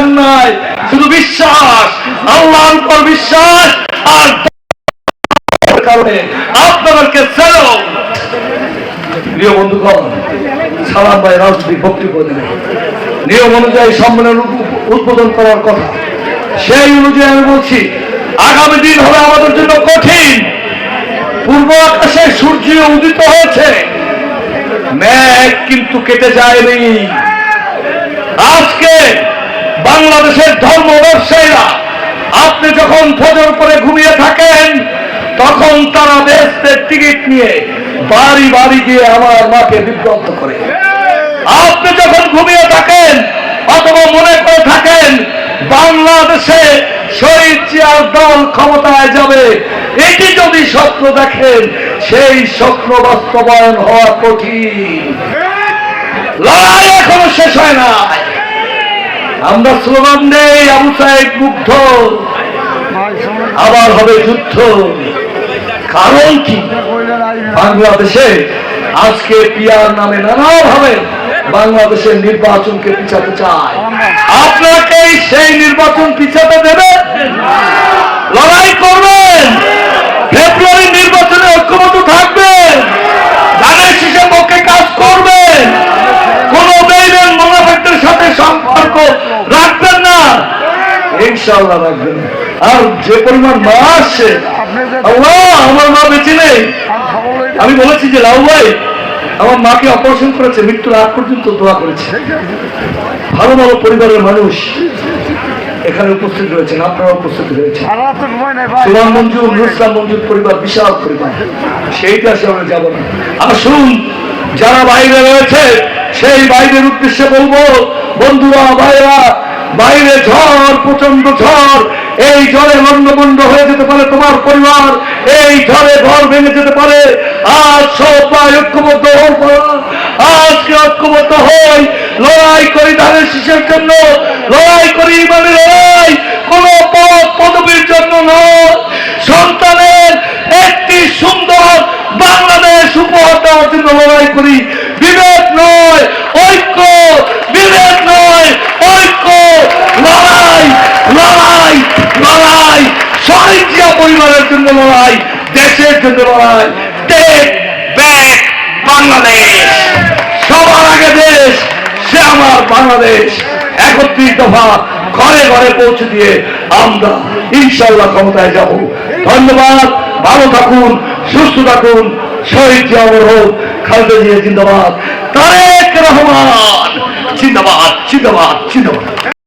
দরকার নাই, শুধু বিশ্বাস, আল্লাহর উপর বিশ্বাস আর কারণে আপনাদেরকে ছেড়ো প্রিয় বন্ধুগণ, সালাম ভাই রাজনৈতিক বক্তব্য দিলেন। নিয়ম অনুযায়ী সম্মেলন উদ্বোধন করার কথা। সেই অনুযায়ী আমি বলছি, আগামী দিন হবে আমাদের জন্য কঠিন। পূর্ব আকাশে সূর্য উদিত হয়েছে। মেঘ কিন্তু কেটে যায়নি। আজকে বাংলাদেশের ধর্ম ব্যবসায়ীরা, আপনি যখন ফজর করে ঘুমিয়ে থাকেন, তখন তারা দেশের টিকিট নিয়ে বাড়ি বাড়ি গিয়ে আমার মাকে বিভ্রান্ত করে। আপনি যখন ঘুমিয়ে থাকেন অথবা মনে করে থাকেন, বাংলাদেশে শহীদ চেয়ার দল ক্ষমতায় যাবে, এটি যদি স্বপ্ন দেখেন, সেই স্বপ্ন বাস্তবায়ন হওয়া কঠিন। লড়াই এখনও শেষ হয় না। আমরা স্লোগান দেই, আবু সাহেব মুগ্ধ। আবার হবে যুদ্ধ। কারণ কি? বাংলাদেশে আজকে পিয়ার নামে নানাভাবে বাংলাদেশের নির্বাচনকে পিছাতে চায়। আপনাকে সেই নির্বাচন পিছাতে দেবে। লড়াই করবেন। ইনশাল্লাহ রাখবেন আর যে পরিমাণ মা আসছে আল্লাহ আমার মা বেঁচে নেই। আমি বলেছি যে লাউ ভাই আমার মাকে অপারেশন করেছে মৃত্যুর আগ পর্যন্ত দোয়া করেছে। ভালো ভালো পরিবারের মানুষ এখানে উপস্থিত রয়েছেন আপনারা উপস্থিত রয়েছেন। সুমান মঞ্জুর নুরসান মঞ্জুর পরিবার বিশাল পরিবার। সেইটা সে আমরা যাব না। আসুন যারা বাইরে রয়েছে সেই বাইরের উদ্দেশ্যে বলব বন্ধুরা ভাইরা বাইরে ঝড় এই লন্ডমন্ড হয়ে যেতে পারে তোমার পরিবার, এই ঝড়ে ঘর ভেঙে যেতে পারে। আজ সবাই ঐক্যবদ্ধ হওয়ার আজকে ঐক্যবদ্ধ হই। লড়াই করি ধানের শীষের জন্য, লড়াই করি মানে লড়াই। কোন পদ পদবীর জন্য নয়। সন্তানের একটি সুন্দর বাংলাদেশ উপহার দেওয়ার জন্য লড়াই করি। বিবেক নয় ঐক্য বিবেক নয় ঐক্য লড়াই লড়াই লড়াই শহীদ জিয়া পরিবারের জন্য লড়াই, দেশের জন্য লড়াই টেক ব্যাক বাংলাদেশ। সবার আগে দেশ, সে আমার বাংলাদেশ। একত্রিশ দফা ঘরে ঘরে পৌঁছে দিয়ে আমরা ইনশাল্লাহ ক্ষমতায় যাব। ধন্যবাদ, ভালো থাকুন, সুস্থ থাকুন, শহীদ জিয়াউর হোক খালেদা জিয়া জিন্দাবাদ। তারেক রহমান, জিন্দাবাদ জিন্দাবাদ জিন্দাবাদ।